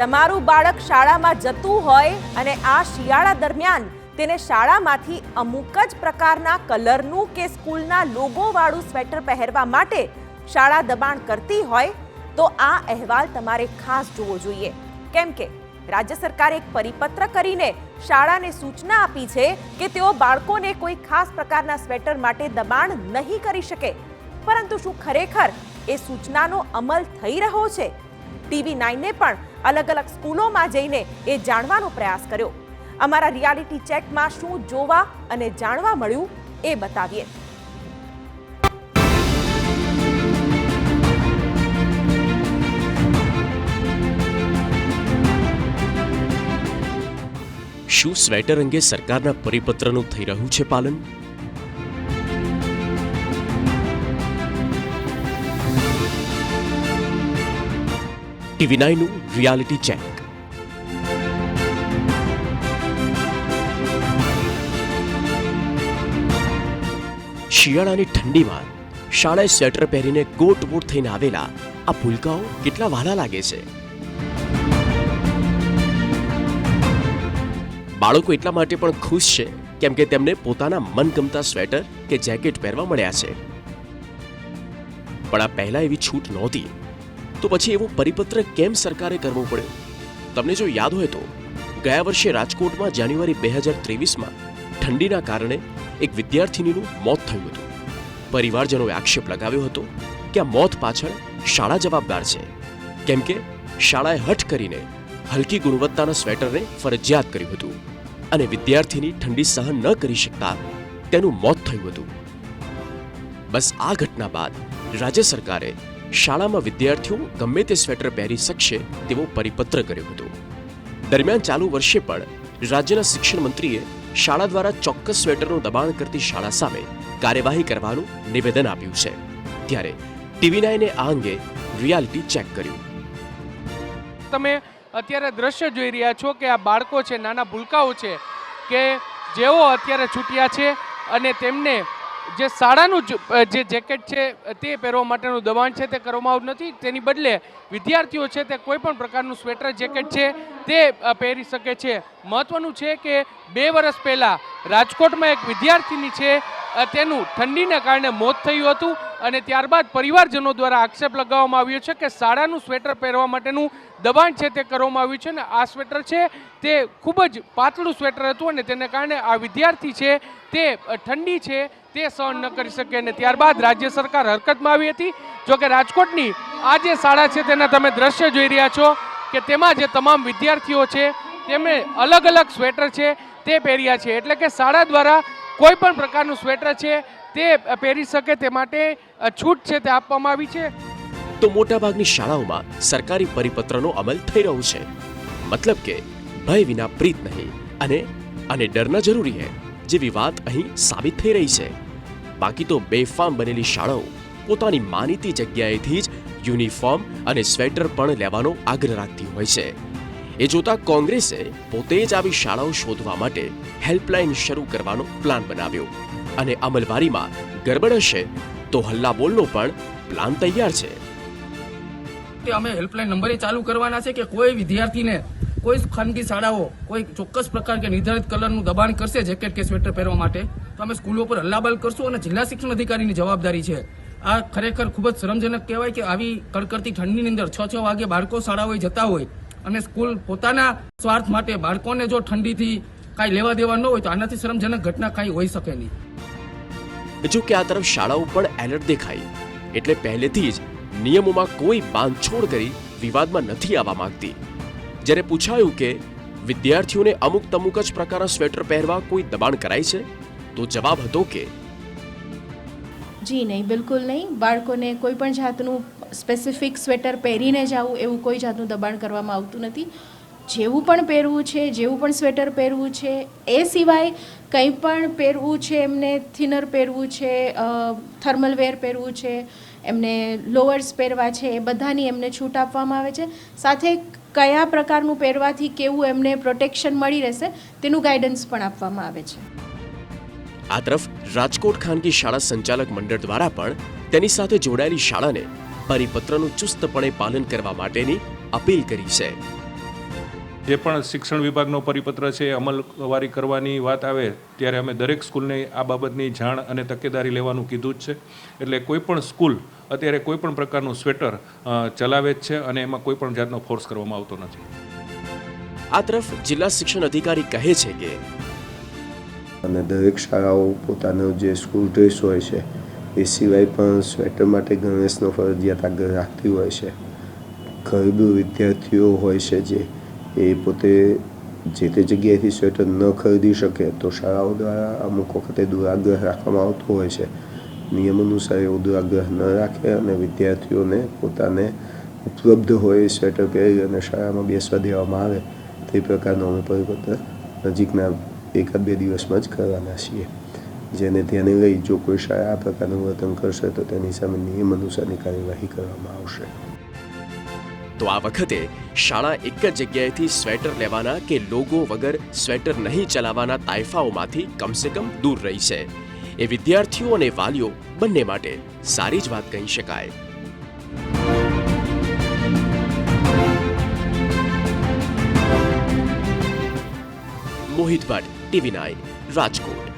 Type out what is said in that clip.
તમારું બાળક શાળામાં જતું હોય અને આ શિયાળા દરમિયાન તેને શાળામાંથી અમુક જ પ્રકારના કલરનું કે સ્કૂલના લોગોવાળું સ્વેટર પહેરવા માટે શાળા દબાણ કરતી હોય, તો આ અહેવાલ તમારે ખાસ જોવો જોઈએ. કેમ કે રાજ્ય સરકારે એક પરિપત્ર કરીને શાળાને સૂચના આપી છે કે તેઓ બાળકોને કોઈ ખાસ પ્રકારના સ્વેટર માટે દબાણ નહીં કરી શકે. પરંતુ શું ખરેખર એ સૂચનાનો અમલ થઈ રહ્યો છે? ટીવી નાઈને પણ અલગ અલગ સ્કૂલોમાં જઈને એ જાણવાનો પ્રયાસ કર્યો. અમારા રિયાલિટી ચેકમાં શું જોવા અને જાણવા મળ્યું એ બતાવીએ. શું સ્વેટર અંગે સરકારના પરિપત્રનું થઈ રહ્યું છે પાલન? ટીવી નાઇનનું રિયાલિટી ચેક શિયાળાની ઠંડીમાં શાળાએ સ્વેટર પહેરીને ગોટમોટ થઈને આવેલા આ ભૂલકાઓ કેટલા વહાલા લાગે છે? બાળકો એટલા માટે પણ ખુશ છે કેમ કે તેમને પોતાના મનગમતા સ્વેટર કે જેકેટ પહેરવા મળ્યા છે. પણ આ પહેલા એવી છૂટ નહોતી. તો પછી એવો પરિપત્ર કેમ સરકારે કરવો પડ્યો? તમને જો યાદ હોય તો, ગયા વર્ષે રાજકોટમાં જાન્યુઆરી બે હજાર ત્રેવીસમાં ઠંડીના કારણે એક વિદ્યાર્થિનીનું મોત થયું હતું. પરિવારજનોએ આક્ષેપ લગાવ્યો હતો કે આ મોત પાછળ શાળા જવાબદાર છે. કેમ કે શાળાએ હઠ કરીને હલકી ગુણવત્તાના સ્વેટરને ફરજિયાત કર્યું હતું અને વિદ્યાર્થીની ઠંડી સહન ન કરી શકતા તેનું મોત થયું હતું. બસ આ ઘટના બાદ રાજ્ય સરકારે શાળામાં વિદ્યાર્થીઓ ગમે તે સ્વેટર પહેરી શકશે તેવો પરિપત્ર કર્યો હતો. દરમિયાન ચાલુ વર્ષે પણ રાજ્યના શિક્ષણ મંત્રીએ શાળા દ્વારા ચોક્કસ સ્વેટરનું દબાણ કરતી શાળા સામે કાર્યવાહી કરવાનું નિવેદન આપ્યું છે. ત્યારે ટીવી નાઈને આ અંગે રિયાલિટી ચેક કર્યું. તમે અત્યારે દ્રશ્ય જોઈ રહ્યા છો કે આ બાળકો છે, નાના ભૂલકાઓ છે કે જેઓ અત્યારે છૂટ્યા છે અને તેમને જે શાળાનું જ, જેકેટ છે તે પહેરવા માટેનું દબાણ છે તે કરવામાં આવ્યું નથી. તેની બદલે વિદ્યાર્થીઓ છે તે કોઈ પણ પ્રકારનું સ્વેટર જેકેટ છે તે પહેરી શકે છે. મહત્વનું છે કે બે વર્ષ પહેલાં રાજકોટમાં એક વિદ્યાર્થીની છે તેનું ઠંડીને કારણે મોત થયું હતું. અને ત્યારબાદ પરિવારજનો દ્વારા આક્ષેપ લગાવવામાં આવ્યો છે કે શાળાનું સ્વેટર પહેરવા માટેનું દબાણ છે તે કરવામાં આવ્યું છે ને આ સ્વેટર છે તે ખૂબ જ પાતળું સ્વેટર હતું અને તેને કારણે આ વિદ્યાર્થી છે તે ઠંડી છે તે સહન ન કરી શકે અને ત્યારબાદ રાજ્ય સરકાર હરકતમાં આવી હતી. જોકે રાજકોટની આ જે શાળા છે તેના તમે દ્રશ્ય જોઈ રહ્યા છો કે તેમાં જે તમામ વિદ્યાર્થીઓ છે તેમણે અલગ અલગ સ્વેટર છે તે પહેર્યા છે. એટલે કે શાળા દ્વારા કોઈ પણ પ્રકારનું સ્વેટર છે તે પહેરી શકે તે માટે છૂટ છે તે આપવામાં આવી છે. તો મોટાભાગની શાળાઓમાં સરકારી પરિપત્રનો અમલ થઈ રહ્યો છે. મતલબ કે ભય વિના પ્રીત નહીં અને અને ડર ન જરૂરી હે, જેવી વાત અહીં સાબિત થઈ રહી છે. બાકી તો બેફામ બનેલી શાળાઓ પોતાની માનીતી જગ્યાએથી જ યુનિફોર્મ અને સ્વેટર પણ લેવાનો આગ્રહ રાખતી હોય છે. એ જોતા કોંગ્રેસે પોતે જ આવી શાળાઓ શોધવા માટે હેલ્પલાઇન શરૂ કરવાનો પ્લાન બનાવ્યો. અને અમલવારીમાં ગરબડ હશે, તો હલ્લાબોલનો પણ પ્લાન તૈયાર છે. કે અમે હેલ્પલાઇન નંબર ચાલુ કરવાના છે કે કોઈ વિદ્યાર્થીને કોઈ ખાનગી શાળાઓ કોઈ ચોક્કસ પ્રકાર કે નિર્ધારિત કલરનું દબાણ કરશે જેકેટ કે સ્વેટર પહેરવા માટે, તો અમે સ્કૂલો પર હલ્લાબલ કરશું અને જિલ્લા શિક્ષણ અધિકારીની જવાબદારી છે. આ ખરેખર ખૂબ જ શરમજનક કહેવાય કે આવી કડકડતી ઠંડીની અંદર છ છ વાગે બાળકો શાળાઓએ જતા હોય અને સ્કૂલ પોતાના સ્વાર્થ માટે બાળકોને જો ઠંડીથી કાંઈ લેવા દેવા ન હોય તો આનાથી શરમજનક ઘટના કાંઈ હોઈ શકે નહીં. જો કે આ તરફ શાળાઓ પણ એલર્ટ દેખાઈ. એટલે પહેલેથી જ નિયમોમાં કોઈ બાંધછોડ કરી વિવાદમાં નથી આવવા માંગતી. જ્યારે પૂછાયું કે વિદ્યાર્થીઓને અમુક તમુક જ પ્રકારના સ્વેટર પહેરવા કોઈ દબાણ કરાય છે, તો જવાબ હતો કે જી નહીં, બિલકુલ નહીં. બાળકોને કોઈ પણ જાતનું સ્પેસિફિક સ્વેટર પહેરીને જવું એવું કોઈ જાતનું દબાણ કરવામાં આવતું નથી. જેવું પણ પહેરવું છે, જેવું પણ સ્વેટર પહેરવું છે, એ સિવાય કંઈ પણ પહેરવું છે, એમને થિનર પહેરવું છે થર્મલ વેર પહેરવું છે, એમને લોઅર્સ પહેરવા છે, એ બધાની એમને છૂટ આપવામાં આવે છે. સાથે કયા પ્રકારનું પહેરવાથી કેવું એમને પ્રોટેક્શન મળી રહેશે, તેનું ગાઈડન્સ પણ આપવામાં આવે છે. આ તરફ રાજકોટ ખાનગી શાળા સંચાલક મંડળ દ્વારા પણ તેની સાથે જોડાયેલી શાળાને પરિપત્રનું ચુસ્તપણે પાલન કરવા માટેની અપીલ કરી છે. જે પણ શિક્ષણ વિભાગનો પરિપત્ર છે એ અમલવારી કરવાની વાત આવે ત્યારે અમે દરેક સ્કૂલને આ બાબતની જાણ અને તકેદારી લેવાનું કીધું જ છે. એટલે કોઈ પણ સ્કૂલ અત્યારે કોઈ પણ પ્રકારનું સ્વેટર ચલાવે જ છે અને એમાં કોઈ પણ જાતનો ફોર્સ કરવામાં આવતો નથી. આ તરફ જિલ્લા શિક્ષણ અધિકારી કહે છે કે અને દરેક શાળાઓ પોતાનો જે સ્કૂલ ડ્રેસ હોય છે એ સિવાય પણ સ્વેટર માટે ગણેશનો ફરજિયાત આગળ રાખતી હોય છે. ગરીબ વિદ્યાર્થીઓ હોય છે જે એ પોતે જે તે જગ્યાએથી સ્વેટર ન ખરીદી શકે, તો શાળાઓ દ્વારા અમુક વખતે દુરાગ્રહ રાખવામાં આવતો હોય છે. નિયમ અનુસાર એવો દુરાગ્રહ ન રાખે અને વિદ્યાર્થીઓને પોતાને ઉપલબ્ધ હોય સ્વેટર પહેરી અને શાળામાં બેસવા દેવામાં આવે, તે પ્રકારનો અમે પરિપત્ર નજીકના એકાદ બે દિવસમાં જ કરવાના છીએ. જેને ધ્યાને લઈ જો કોઈ શાળા આ પ્રકારનું વર્તન કરશે, તો તેની સામે નિયમ અનુસારની કાર્યવાહી કરવામાં આવશે. તો આ વખતે શાળા એક જ જગ્યાએથી સ્વેટર લેવાના કે લોગો વગર સ્વેટર નહીં ચલાવવાના તાઇફાઓમાંથી કમસે કમ દૂર રહી છે. એ વિદ્યાર્થીઓ અને વાલીઓ બંને માટે સારી જ વાત કહી શકાય. Mohit Bhatt, TV nine, Rajkot.